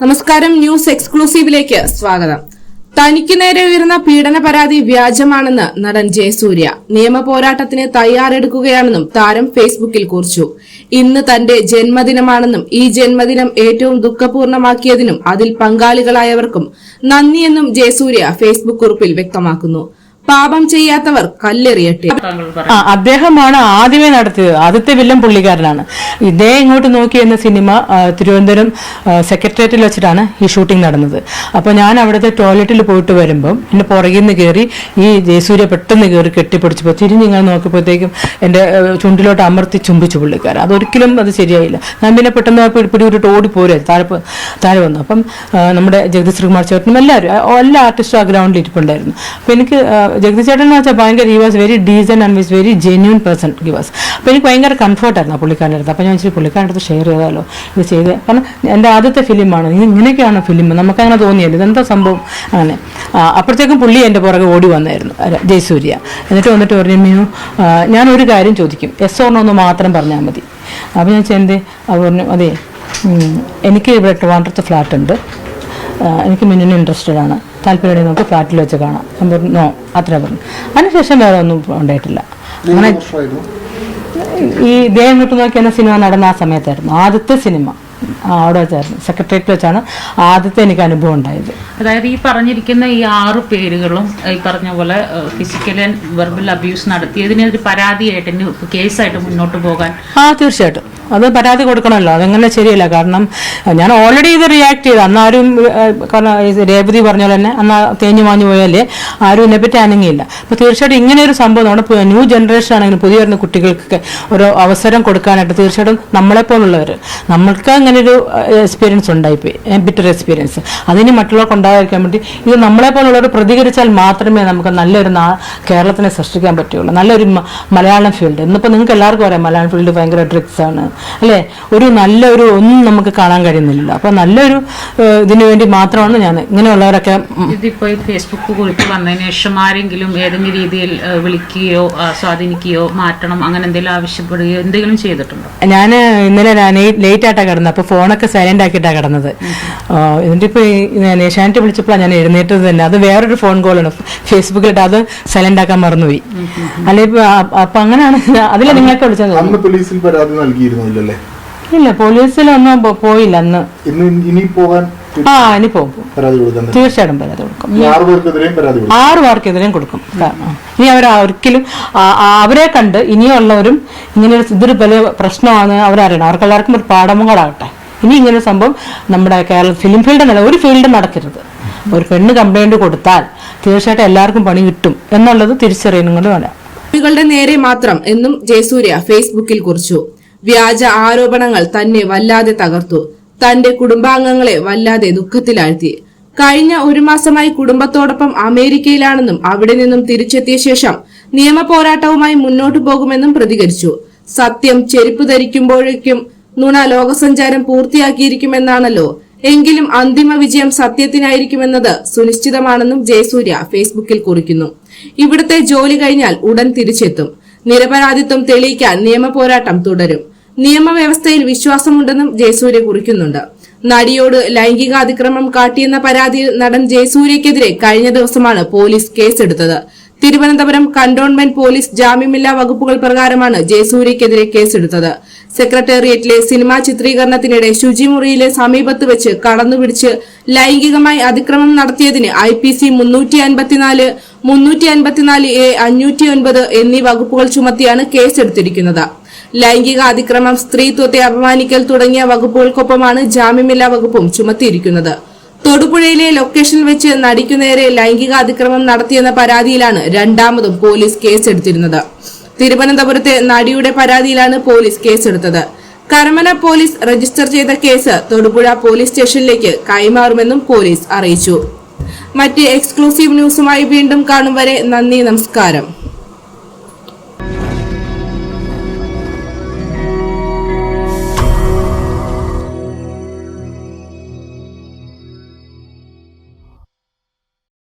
നമസ്കാരം ന്യൂസ് എക്സ്ക്ലൂസീവിലേക്ക് സ്വാഗതം. തനിക്ക് നേരെ ഉയർന്ന പീഡന പരാതി വ്യാജമാണെന്ന് നടൻ ജയസൂര്യ. നിയമ പോരാട്ടത്തിന് തയ്യാറെടുക്കുകയാണെന്നും താരം ഫേസ്ബുക്കിൽ കുറിച്ചു. ഇന്ന് തന്റെ ജന്മദിനമാണെന്നും ഈ ജന്മദിനം ഏറ്റവും ദുഃഖപൂർണമാക്കിയതിനും അതിൽ പങ്കാളികളായവർക്കും നന്ദിയെന്നും ജയസൂര്യ ഫേസ്ബുക്ക് കുറിപ്പിൽ വ്യക്തമാക്കുന്നു. പാപം ചെയ്യാത്തവർ കല്ലെറിയട്ടെ. ആ അദ്ദേഹമാണ് ആദ്യമേ നടത്തിയത്. ആദ്യത്തെ വില്ലൻ പുള്ളിക്കാരനാണ്. ഇതേ ഇങ്ങോട്ട് നോക്കി എന്ന സിനിമ ആ, തിരുവനന്തപുരം ആ, സെക്രട്ടേറിയറ്റിൽ വെച്ചിട്ടാണ് ഈ ഷൂട്ടിംഗ് നടന്നത്. അപ്പോൾ ഞാൻ അവിടുത്തെ ടോയ്ലറ്റിൽ പോയിട്ട് വരുമ്പം എന്റെ പുറകിൽ നിന്ന് കയറി ഈ ജയസൂര്യ പെട്ടെന്ന് കയറി കെട്ടിപ്പിടിച്ചപ്പോൾ തിരിഞ്ഞിങ്ങനെ നോക്കിയപ്പോഴത്തേക്കും എന്റെ ആ, ചുണ്ടിലോട്ട് അമർത്തി ചുംബിച്ചു പുള്ളിക്കാരൻ. അതൊരിക്കലും അത് ശരിയായില്ല. ഞാൻ പിന്നെ പെട്ടെന്ന് ആ പിടി- പിടിവിട്ടിട്ട് ഓടി പോരെ താഴെ പോ- താഴെ വന്നു. അപ്പം ആ, നമ്മുടെ ജഗദീഷ് ശ്രീകുമാർ ചേട്ടനും എല്ലാവരും ആ, എല്ലാ ആർട്ടിസ്റ്റും ആ ഗ്രൗണ്ടിൽ ഇരിപ്പുണ്ടായിരുന്നു. അപ്പം എനിക്ക് ആ, ജഗദീഷ് ചേട്ടൻ എന്ന് വെച്ചാൽ ഭയങ്കര he was very decent and was very genuine person he was അപ്പോൾ എനിക്ക് ഭയങ്കര കംഫർട്ടായിരുന്നു ആ പുള്ളിക്കാരന്റെ അപ്പോൾ ഞാൻ വെച്ചാൽ പുള്ളിക്കാരന്റെ അടുത്ത് ഷെയർ ചെയ്താലോ? ഇത് ചെയ്ത്. കാരണം എന്റെ ആദ്യത്തെ ഫിലിമാണ്. ഇങ്ങനെയൊക്കെയാണ് ഫിലിം. നമുക്കങ്ങനെ തോന്നിയല്ലോ. ഇതെന്താ സംഭവം? അങ്ങനെ. അപ്പോഴത്തേക്കും പുള്ളി എന്റെ പുറകെ ഓടി വന്നായിരുന്നു. ജയസൂര്യ. എന്നിട്ട് വന്നിട്ട് പറഞ്ഞു ഒരു കാര്യം ചോദിക്കും. എസ് ഓർണോ മാത്രം പറഞ്ഞാൽ മതി. അപ്പോൾ ഞാൻ എന്തേ അവർ പറഞ്ഞു അതെ എനിക്ക് ഇവിടെ ട്രിവാൻഡ്രത്ത് ഫ്ലാറ്റ് ഉണ്ട് എനിക്ക് മിന്നിന് ഇൻട്രസ്റ്റഡ് ആണ് താല്പര്യം നമുക്ക് ഫ്ലാറ്റിൽ വെച്ച് കാണാം. ഞാൻ പറഞ്ഞു നോ അത്ര പറഞ്ഞു അതിനുശേഷം വേറെ ഒന്നും ഉണ്ടായിട്ടില്ല. അങ്ങനെ ഈ ദേഹം വിട്ടു നോക്കി എന്ന സിനിമ നടന്ന ആ സമയത്തായിരുന്നു. ആദ്യത്തെ സിനിമ. അവിടെ വെച്ചായിരുന്നു. സെക്രട്ടേറിയറ്റിൽ വെച്ചാണ് ആദ്യത്തെ എനിക്ക് അനുഭവം ഉണ്ടായത്. അതായത് ഈ പറഞ്ഞിരിക്കുന്ന ഈ ആറ് പേരുകളും ഈ പറഞ്ഞ പോലെ ഫിസിക്കൽ ആൻഡ് വെർബൽ അബ്യൂസ് നടത്തിയതിനൊരു പരാതിയായിട്ട് ഇനി കേസായിട്ട് മുന്നോട്ട് പോകാൻ ആ തീർച്ചയായിട്ടും. അത് പരാതി കൊടുക്കണമല്ലോ. അതങ്ങനെ ശരിയല്ല. കാരണം ഞാൻ ഓൾറെഡി ഇത് റിയാക്ട് ചെയ്തു. അന്ന് ആരും കാരണം രേവതി പറഞ്ഞ പോലെ തന്നെ അന്ന് തേഞ്ഞു മാഞ്ഞു പോയാലേ ആരും ഇതിനെപ്പറ്റി അനങ്ങിയില്ല. അപ്പോൾ തീർച്ചയായിട്ടും ഇങ്ങനെ ഒരു സംഭവം നമ്മുടെ ന്യൂ ജനറേഷൻ ആണെങ്കിലും പുതിയ വരുന്ന കുട്ടികൾക്കൊക്കെ ഒരു അവസരം കൊടുക്കാനായിട്ട് തീർച്ചയായിട്ടും നമ്മളെപ്പോലുള്ളവർ നമ്മൾക്ക് അങ്ങനെ ഒരു എക്സ്പീരിയൻസ് ഉണ്ടായിപ്പോയി. ബിറ്റർ എക്സ്പീരിയൻസ് അതിന് മറ്റുള്ളവർക്ക് ഉണ്ടായിരിക്കാൻ വേണ്ടി ഇത് നമ്മളെ പോലുള്ളവർ പ്രതികരിച്ചാൽ മാത്രമേ നമുക്ക് നല്ലൊരു നാ കേരളത്തിനെ സൃഷ്ടിക്കാൻ പറ്റുള്ളൂ. നല്ലൊരു മലയാളം ഫീൽഡ് ഇന്നിപ്പോൾ നിങ്ങൾക്ക് എല്ലാവർക്കും അറിയാം മലയാളം ഫീൽഡ് ഭയങ്കര ഡ്രിക്സാണ് ആണ്. അല്ലേ? ഒരു നല്ലൊരു ഒന്നും നമുക്ക് കാണാൻ കഴിയുന്നില്ല. അപ്പോൾ നല്ലൊരു ഇതിനു വേണ്ടി മാത്രമാണ് ഞാൻ ഇങ്ങനെയുള്ളവരൊക്കെ ഇതിപ്പോൾ ഫേസ്ബുക്ക് കുറിച്ച് വന്നതിന് ശേഷം ആരെങ്കിലും ഏതെങ്കിലും രീതിയിൽ വിളിക്കുകയോ സ്വാധീനിക്കുകയോ മാറ്റണം അങ്ങനെ എന്തെങ്കിലും ആവശ്യപ്പെടുകയോ എന്തെങ്കിലും ചെയ്തിട്ടുണ്ടോ? ഞാൻ ഇന്നലെ ലേറ്റ് ആയിട്ടാണ് കിടന്നത് അപ്പോൾ ഫോണൊക്കെ സൈലന്റ് ആക്കിയിട്ടാണ് കിടന്നത്. എന്നിട്ട് ഇപ്പോൾ ഞാൻ ഏഷ്യാനെറ്റ് വിളിച്ചപ്പോഴാണ് ഞാൻ എഴുന്നേറ്റത് തന്നെ. അത് വേറൊരു ഫോൺ കോളാണ് ഫേസ്ബുക്കിലിട്ട് അത് സൈലന്റ് ആക്കാൻ മറന്നുപോയി. അല്ലെ അപ്പൊ അങ്ങനെയാണ് അതിലെ നിങ്ങളൊക്കെ വിളിച്ചത്? പോലീസിൽ പരാതി നൽകിയിരുന്നില്ലല്ലേ? ഇല്ല പോലീസിലൊന്നും പോയില്ല അന്ന്. ഇനി പോകാൻ ആ ഇനി പോകും. തീർച്ചയായിട്ടും പരാതി കൊടുക്കും. ആറ് പേർക്കെതിരെയും കൊടുക്കും. ഇനി അവർ ഒരിക്കലും അവരെ കണ്ട് ഇനിയുള്ളവരും ഇങ്ങനെ ഒരു ഇതൊരു വലിയ പ്രശ്നമാണ്. അവരറിയണം. അവർക്കെല്ലാവർക്കും ഒരു പാഠമുകളാകട്ടെ. ഇനി ഇങ്ങനെ സംഭവം നമ്മുടെ കേരള ഫിലിം ഫീൽഡ് എന്നല്ല ഒരു ഫീൽഡ് നടക്കരുത്. ഒരു പെണ്ണ് കംപ്ലൈന്റ് കൊടുത്താൽ തീർച്ചയായിട്ടും എല്ലാവർക്കും പണി കിട്ടും എന്നുള്ളത് തിരിച്ചറിയുന്നത് കൊണ്ട് വേണം കുട്ടികളുടെ നേരെ മാത്രം എന്നും ജയസൂര്യ ഫേസ്ബുക്കിൽ കുറിച്ചു. വ്യാജ ആരോപണങ്ങൾ തന്നെ വല്ലാതെ തകർത്തു. തന്റെ കുടുംബാംഗങ്ങളെ വല്ലാതെ ദുഃഖത്തിലാഴ്ത്തി. കഴിഞ്ഞ ഒരു മാസമായി കുടുംബത്തോടൊപ്പം അമേരിക്കയിലാണെന്നും അവിടെ നിന്നും തിരിച്ചെത്തിയ ശേഷം നിയമ പോരാട്ടവുമായി മുന്നോട്ടു പോകുമെന്നും പ്രതികരിച്ചു. സത്യം ചെരുപ്പ് ധരിക്കുമ്പോഴേക്കും നുണ ലോകസഞ്ചാരം പൂർത്തിയാക്കിയിരിക്കുമെന്നാണല്ലോ. എങ്കിലും അന്തിമ വിജയം സത്യത്തിനായിരിക്കുമെന്നത് സുനിശ്ചിതമാണെന്നും ജയസൂര്യ ഫേസ്ബുക്കിൽ കുറിക്കുന്നു. ഇവിടുത്തെ ജോലി കഴിഞ്ഞാൽ ഉടൻ തിരിച്ചെത്തും. നിരപരാധിത്വം തെളിയിക്കാൻ നിയമ പോരാട്ടം തുടരും. നിയമവ്യവസ്ഥയിൽ വിശ്വാസമുണ്ടെന്നും ജയസൂര്യ കുറിക്കുന്നുണ്ട്. നടിയോട് ലൈംഗികാതിക്രമം കാട്ടിയെന്ന പരാതിയിൽ നടൻ ജയസൂര്യക്കെതിരെ കഴിഞ്ഞ ദിവസമാണ് പോലീസ് കേസെടുത്തത്. തിരുവനന്തപുരം കന്റോൺമെന്റ് പോലീസ് ജാമ്യമില്ലാ വകുപ്പുകൾ പ്രകാരമാണ് ജയസൂര്യക്കെതിരെ കേസെടുത്തത്. സെക്രട്ടേറിയറ്റിലെ സിനിമാ ചിത്രീകരണത്തിനിടെ ശുചിമുറിയിലെ സമീപത്ത് വെച്ച് കടന്നുപിടിച്ച് ലൈംഗികമായി അതിക്രമം നടത്തിയതിന് ഐ പി സി മുന്നൂറ്റി അൻപത്തിനാല് മുന്നൂറ്റി അൻപത്തിനാല് എ അഞ്ഞൂറ്റി ഒൻപത് എന്നീ വകുപ്പുകൾ ചുമത്തിയാണ് കേസെടുത്തിരിക്കുന്നത്. ലൈംഗിക അതിക്രമം സ്ത്രീത്വത്തെ അപമാനിക്കൽ തുടങ്ങിയ വകുപ്പുകൾക്കൊപ്പമാണ് ജാമ്യമില്ലാ വകുപ്പും ചുമത്തിയിരിക്കുന്നത്. തൊടുപുഴയിലെ ലൊക്കേഷൻ വെച്ച് നടിക്കു നേരെ ലൈംഗിക അതിക്രമം നടത്തിയെന്ന പരാതിയിലാണ് രണ്ടാമതും പോലീസ് കേസെടുത്തിരുന്നത്. തിരുവനന്തപുരത്തെ നടിയുടെ പരാതിയിലാണ് പോലീസ് കേസെടുത്തത്. കരമന പോലീസ് രജിസ്റ്റർ ചെയ്ത കേസ് തൊടുപുഴ പോലീസ് സ്റ്റേഷനിലേക്ക് കൈമാറുമെന്നും പോലീസ് അറിയിച്ചു. മറ്റ് എക്സ്ക്ലൂസീവ് ന്യൂസുമായി വീണ്ടും കാണും വരെ നന്ദി നമസ്കാരം.